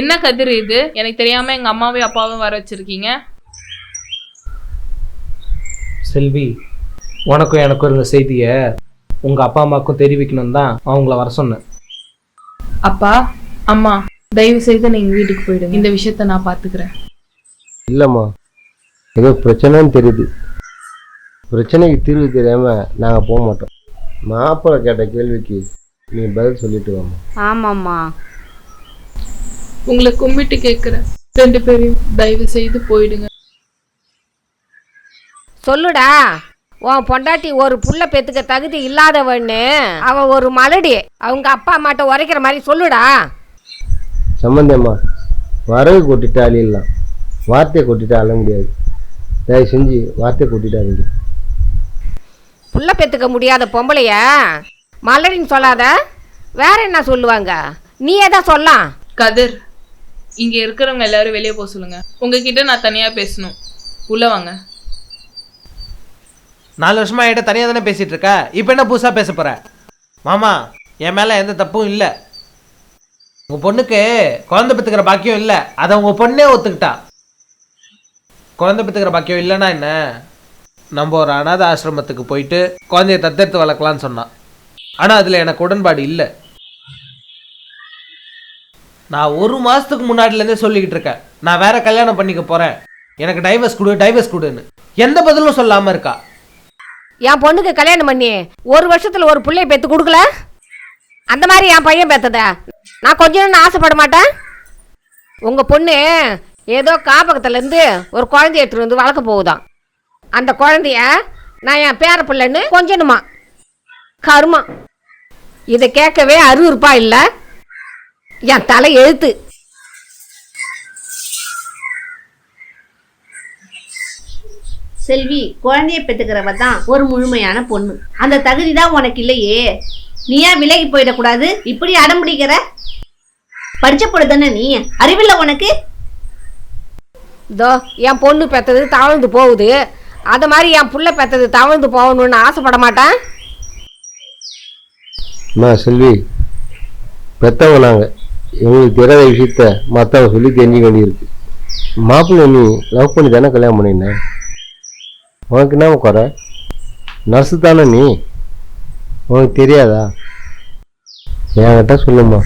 என்ன கதிர் இது? எனக்கு தெரியாம எங்க அம்மாவையும் அப்பாவும் வர வச்சிருக்கீங்க. செல்வி உனக்கும் எனக்கும் இருந்த செய்தியை உங்கள் அப்பா அம்மாவுக்கும் தெரிவிக்கணும் தான் அவங்கள வர சொன்னேன். அப்பா அம்மா தயவு செய்து நீங்க வீட்டுக்கு போயிடுங்க. இந்த விஷயத்த நான் பாத்துக்கிறேன். இல்லைம்மா ஏதோ பிரச்சனைன்னு தெரியுது. பிரச்சனைக்கு தீர்வு தெரியாமல் நாங்கள் போக மாட்டோம். மாப்பிள்ளை கேட்ட கேள்விக்கு நீ பதில் சொல்லிட்டு வாம்மா. ஆமாம்மா. உங்களை கும்பிட்டு கேக்குறேன் ரெண்டு பேரையும் தயவு செய்து போயிடுங்க. சொல்லுடா உன் பொண்டாட்டி ஒரு புள்ள பெத்துக்க தகுதி இல்லாதவன்னு அவ ஒரு மலடி அவங்க அப்பா அம்மாட்ட உரைக்கிற மாதிரி சொல்லுடா. சம்மந்தம்மா வரவு கொட்டிட்டு அழியலாம். வார்த்தையை கொட்டிட்டு அழ முடியாது. தயவு செஞ்சு வார்த்தையை கொட்டிட்டாதீங்க புள்ள பெத்துக்க முடியாத பொம்பளைய மலடின்னு சொல்லாத. வேற என்ன சொல்லுவாங்க? நீயே தான் சொல்லலாம். கதிர் இங்க இருக்கிறவங்க எல்லாரும் வெளியே போக சொல்லுங்க. உங்ககிட்ட நான் தனியா பேசணும். உள்ள வாங்க. நாலு வருஷமா என்கிட்ட தனியாக தானே பேசிட்டு இருக்க? இப்போ என்ன புதுசாக பேச போற? மாமா என் மேலே எந்த தப்பும் இல்லை. உங்கள் பொண்ணுக்கு குழந்தை பெற்றுக்கிற பாக்கியம் இல்லை. அதை உங்கள் பொண்ணே ஒத்துக்கிட்டா. குழந்தை பெற்றுக்கிற பாக்கியம் இல்லைன்னா என்ன? நம்ம ஒரு அனாத ஆசிரமத்துக்கு போயிட்டு குழந்தைய தத்தெடுத்து வளர்க்கலான்னு சொன்னான். ஆனால் அதில் எனக்கு உடன்பாடு இல்லை. நான் ஒரு மாதத்துக்கு முன்னாடிலேருந்தே சொல்லிக்கிட்டு இருக்கேன். நான் வேற கல்யாணம் பண்ணிக்க போகிறேன் எனக்கு டைவர்ஸ் கொடு டைவர்ஸ் கொடுன்னு. எந்த பதிலும் சொல்லாமல் இருக்கா? என் பொண்ணுக்கு கல்யாணம் பண்ணி ஒரு வருஷத்தில் ஒரு பிள்ளைய பெற்று கொடுக்கல? அந்த மாதிரி என் பையன் பெற்றத நான் கொஞ்சம் ஆசைப்பட மாட்டேன். உங்கள் பொண்ணு ஏதோ காப்பகத்துலேருந்து ஒரு குழந்தைய எடுத்துகிட்டு வந்து வளர்க்க போகுதான் அந்த குழந்தைய நான் என் பேர பிள்ளைன்னு கொஞ்சணுமா? கருமா. இதை கேட்கவே அருவருப்பா இல்லை. என் தலை எழுத்து. செல்வி குழந்தைய பெற்றுக்கிறவ தான் ஒரு முழுமையான பொண்ணு. அந்த தகுதி தான் உனக்கு இல்லையே. நீ ஏன் விலகி போயிடக்கூடாது? இப்படி அடம் பிடிக்கிற? படிச்ச பொண்ணு தானே நீ? அறிவில்லை உனக்கு? இதோ என் பொண்ணு பெத்தது தவழ்ந்து போகுது. அது மாதிரி என் புள்ள பெத்தது தவழ்ந்து போகணும்னு ஆசைப்பட மாட்டேன். செல்வி பெத்தவங்க நாங்கள் எங்களுக்கு தெரியாத விஷயத்த மற்றவங்க சொல்லி தெரிஞ்சுக்க வேண்டியிருக்கு. மாப்பிள்ளை நீ லவ் பண்ணி தானே கல்யாணம் பண்ணினேன் உனக்கு என்ன குறை? நர்ஸு தானே நீ? உனக்கு தெரியாதா? என்கிட்ட சொல்லுமா